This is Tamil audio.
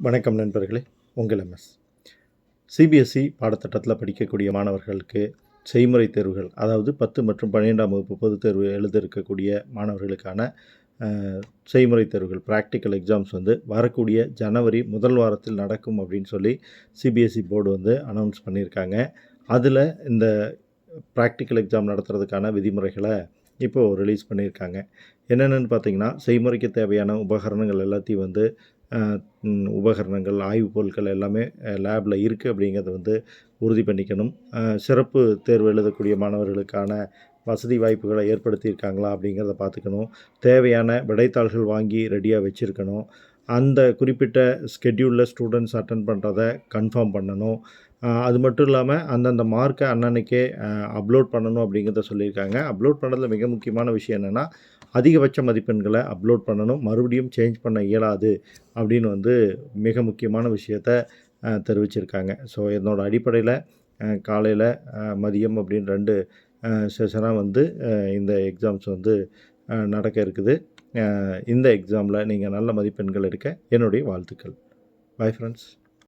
வணக்கம் நண்பர்களே உங்கள் எம்எஸ் சிபிஎஸ்சி பாடத்திட்டத்தில் படிக்கக்கூடிய மாணவர்களுக்கு செய்முறை தேர்வுகள் அதாவது பத்து மற்றும் பன்னிரெண்டாம் வகுப்பு பொதுத் தேர்வு எழுத இருக்கக்கூடிய மாணவர்களுக்கான செய்முறை தேர்வுகள் ப்ராக்டிக்கல் எக்ஸாம்ஸ் வந்து வரக்கூடிய ஜனவரி முதல் வாரத்தில் நடக்கும் அப்படின்னு சொல்லி சிபிஎஸ்சி போர்டு வந்து அனௌன்ஸ் பண்ணியிருக்காங்க. அதில் இந்த ப்ராக்டிக்கல் எக்ஸாம் நடத்துறதுக்கான விதிமுறைகளை இப்போது ரிலீஸ் பண்ணியிருக்காங்க. என்னென்னு பார்த்தீங்கன்னா செய்முறைக்கு தேவையான உபகரணங்கள் எல்லாத்தையும் வந்து உபகரணங்கள் ஆய்வுப் பொருட்கள் எல்லாமே லேபில் இருக்குது அப்படிங்கிறத வந்து உறுதி பண்ணிக்கணும். சிறப்பு தேர்வு எழுதக்கூடிய மாணவர்களுக்கான வசதி வாய்ப்புகளை ஏற்படுத்தியிருக்காங்களா அப்படிங்கிறத பார்த்துக்கணும். தேவையான விடைத்தாள்கள் வாங்கி ரெடியாக வச்சுருக்கணும். அந்த குறிப்பிட்ட ஸ்கெட்யூலில் ஸ்டூடெண்ட்ஸ் அட்டன் பண்ணுறத கன்ஃபார்ம் பண்ணணும். அது மட்டும் இல்லாமல் அந்தந்த மார்க்கை அன்னன்னைக்கே அப்லோட் பண்ணணும் அப்படிங்கிறத சொல்லியிருக்காங்க. அப்லோட் பண்ணுறதுல மிக முக்கியமான விஷயம் என்னென்னா அதிகபட்ச மதிப்பெண்களை அப்லோட் பண்ணணும். மறுபடியும் சேஞ்ச் பண்ண இயலாது அப்படின்னு வந்து மிக முக்கியமான விஷயத்த தெரிவிச்சிருக்காங்க. ஸோ என்னோடய அடிப்படையில் காலையில் மதியம் அப்படின்னு ரெண்டு செஷனாக வந்து இந்த எக்ஸாம்ஸ் வந்து நடக்க இருக்குது. இந்த எக்ஸாமில் நீங்கள் நல்ல மதிப்பெண்கள் எடுக்க என்னுடைய வாழ்த்துக்கள். Bye friends